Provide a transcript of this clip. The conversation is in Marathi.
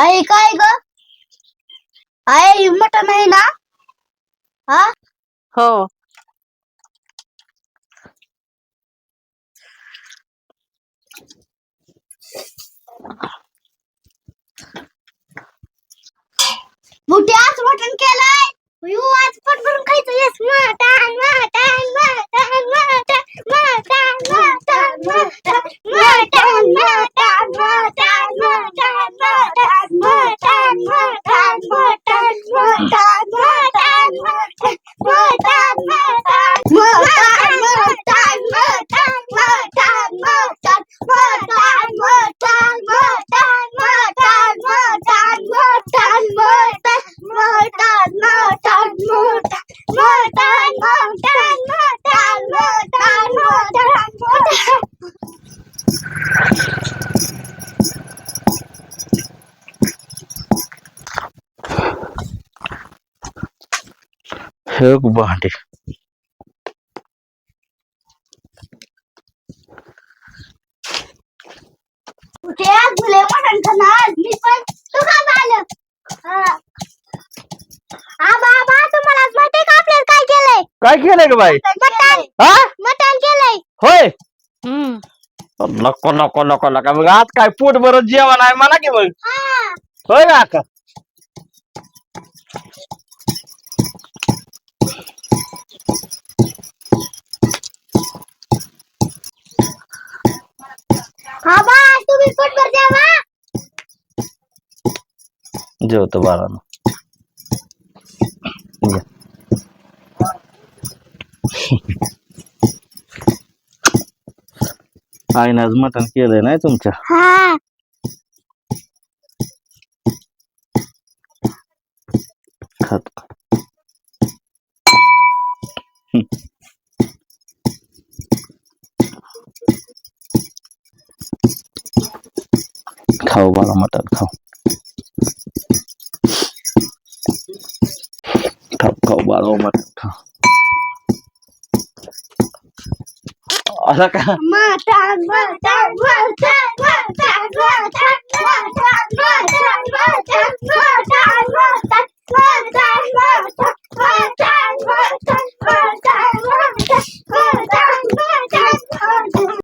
आहे काय ग? आहे मटन आहे ना? हा? हो. मोठी आज मटन केलंय. यू आज पोट भरून खायचं. येस मटन मटन मटन ठग भांडे. काय केलंय? का बाई? केलंय. होय? नको नको नको नका. मग आज काय पोट बरं जेवण आहे? मला की मग. होय ना का जेवतो बाळानं आईनं आज मटण केलंय नाही तुमच्या? ખાઓ વાળો મટર ખાઓ ખાઓ ખાઓ વાળો મટર ખાઓ અલા કા મટર મટર મટર મટર મટર મટર